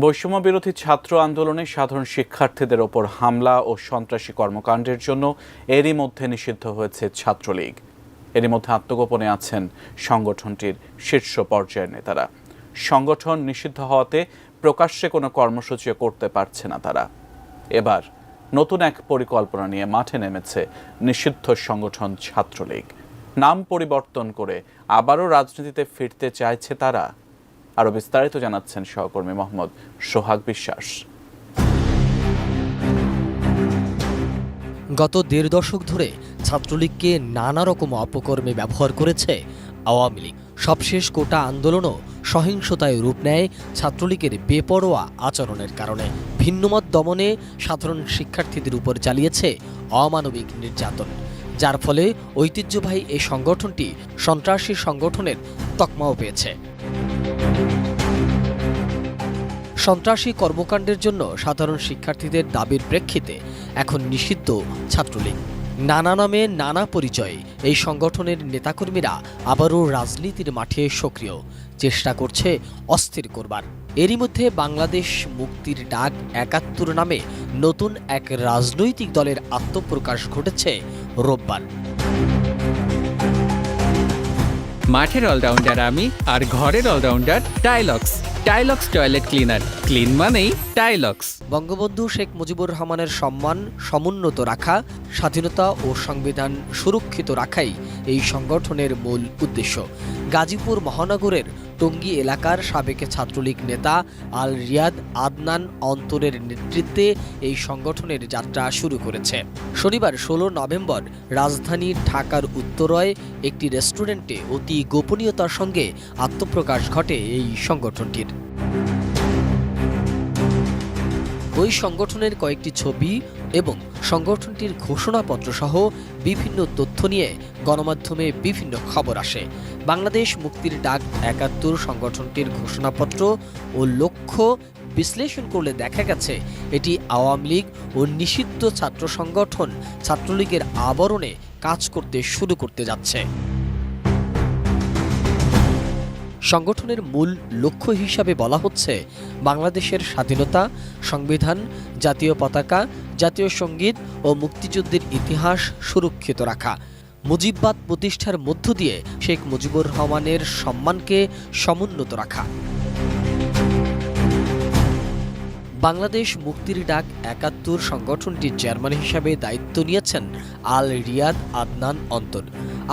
বৈষম্য বিরোধী ছাত্র আন্দোলনে সাধারণ শিক্ষার্থীদের ওপর হামলা ও সন্ত্রাসী কর্মকাণ্ডের জন্য এরই মধ্যে নিষিদ্ধ হয়েছে ছাত্রলীগ। এরই মধ্যে আত্মগোপনে আছেন সংগঠনটির শীর্ষ পর্যায়ের নেতারা। সংগঠন নিষিদ্ধ হওয়াতে প্রকাশ্যে কোনো কর্মসূচিও করতে পারছে না তারা। এবার নতুন এক পরিকল্পনা নিয়ে মাঠে নেমেছে নিষিদ্ধ সংগঠন ছাত্রলীগ। নাম পরিবর্তন করে আবারও রাজনীতিতে ফিরতে চাইছে তারা আরও বিস্তারিত জানাচ্ছেন সহকর্মী মোহাম্মদ সোহাগ বিশ্বাস। গত দেড় দশক ধরে ছাত্রলীগকে নানা রকম অপকর্মে ব্যবহার করেছে আওয়ামী লীগ। সবশেষ কোটা আন্দোলনও সহিংসতায় রূপ নেয় ছাত্রলীগের বেপরোয়া আচরণের কারণে। ভিন্নমত দমনে সাধারণ শিক্ষার্থীদের উপর চালিয়েছে অমানবিক নির্যাতন, যার ফলে ঐতিহ্যবাহী এই সংগঠনটি সন্ত্রাসী সংগঠনের তকমাও পেয়েছে। সন্ত্রাসী কর্মকাণ্ডের জন্য সাধারণ শিক্ষার্থীদের দাবির প্রেক্ষিতে এখন নিষিদ্ধ ছাত্রলীগ। নানা নামে নানা পরিচয়ে এই সংগঠনের নেতাকর্মীরা আবারও রাজনীতির মাঠে সক্রিয়। চেষ্টা করছে অস্থির করবার। এরই মধ্যে বাংলাদেশ মুক্তির ডাক একাত্তর নামে নতুন এক রাজনৈতিক দলের আত্মপ্রকাশ ঘটেছে রোববার। মাঠের অলরাউন্ডার আমি আর ঘরের allrounder Tilex. Tilex toilet cleaner. Clean মানেই টাইলক্স। বঙ্গবন্ধু শেখ মুজিবুর রহমানের সম্মান সমুন্নত রাখা, স্বাধীনতা ও সংবিধান সুরক্ষিত রাখাই এই সংগঠনের মূল উদ্দেশ্য। গাজীপুর মহানগরের টঙ্গী এলাকার সাবেক ছাত্রলীগ নেতা আল রিয়াদ আদনান অন্তরের নেতৃত্বে এই সংগঠনের যাত্রা শুরু করেছে। শনিবার ষোলো নভেম্বর রাজধানী ঢাকার উত্তরয় একটি রেস্টুরেন্টে অতি গোপনীয়তার সঙ্গে আত্মপ্রকাশ ঘটে এই সংগঠনটির। ওই সংগঠনের কয়েকটি ছবি এবং সংগঠনটির ঘোষণাপত্রসহ বিভিন্ন তথ্য নিয়ে গণমাধ্যমে বিভিন্ন খবর আসে। বাংলাদেশ মুক্তির ডাক একাত্তর সংগঠনটির ঘোষণাপত্র ও লক্ষ্য বিশ্লেষণ করলে দেখা গেছে, এটি আওয়ামী লীগ ও নিষিদ্ধ ছাত্র সংগঠন ছাত্রলীগের আবরণে কাজ করতে শুরু করতে যাচ্ছে। সংগঠনের মূল লক্ষ্য হিসাবে বলা হচ্ছে বাংলাদেশের স্বাধীনতা, সংবিধান, জাতীয় পতাকা, জাতীয় সংগীত ও মুক্তিযুদ্ধের ইতিহাস সুরক্ষিত রাখা। মুজিববাদ প্রতিষ্ঠার মধ্য দিয়ে শেখ মুজিবুর রহমানের সম্মানকে সমুন্নত রাখা। বাংলাদেশ মুক্তির ডাক একাত্তর সংগঠনটির চেয়ারম্যান হিসাবে দায়িত্ব নিয়েছেন আল রিয়াদ আদনান অন্তর।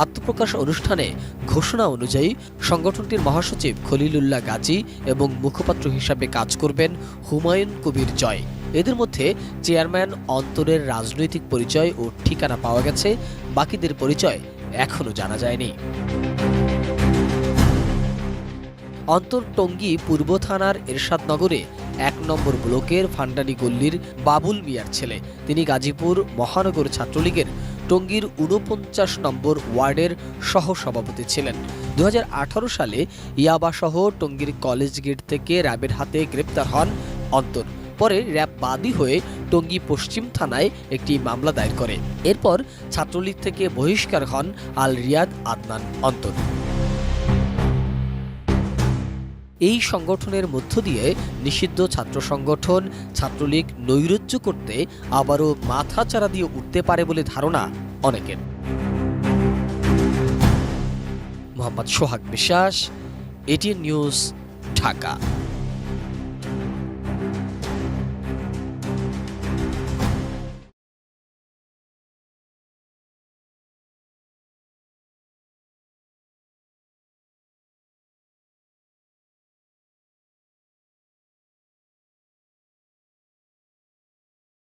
আত্মপ্রকাশ অনুষ্ঠানে ঘোষণা অনুযায়ী সংগঠনটির মহাসচিব খলিলুল্লাহ গাজী এবং মুখপাত্র হিসাবে কাজ করবেন হুমায়ুন কবির জয়। এদের মধ্যে চেয়ারম্যান অন্তরের রাজনৈতিক পরিচয় ও ঠিকানা পাওয়া গেছে, বাকিদের পরিচয় এখনও জানা যায়নি। অন্তর টঙ্গী পূর্ব থানার এরশাদনগরে এক নম্বর ব্লকের ফান্ডানি গল্লির বাবুল মিয়ার ছেলে। তিনি গাজীপুর মহানগর ছাত্রলীগের টঙ্গীর ঊনপঞ্চাশ নম্বর ওয়ার্ডের সহসভাপতি ছিলেন। দু হাজার আঠারো সালে ইয়াবাসহ টঙ্গীর কলেজ গেট থেকে র্যাবের হাতে গ্রেপ্তার হন অন্তর। পরে র্যাব বাদী হয়ে টঙ্গী পশ্চিম থানায় একটি মামলা দায়ের করে। এরপর ছাত্রলীগ থেকে বহিষ্কার হন আল রিয়াদ আদনান অন্তর। এই সংগঠনের মধ্য দিয়ে নিষিদ্ধ ছাত্র সংগঠন, ছাত্রলীগ নৈরাজ্য করতে আবারও মাথা চারা দিয়ে উঠতে পারে বলে ধারণা অনেকের। মোহাম্মদ সোহাগ বিশ্বাস, এটিএন নিউজ, ঢাকা।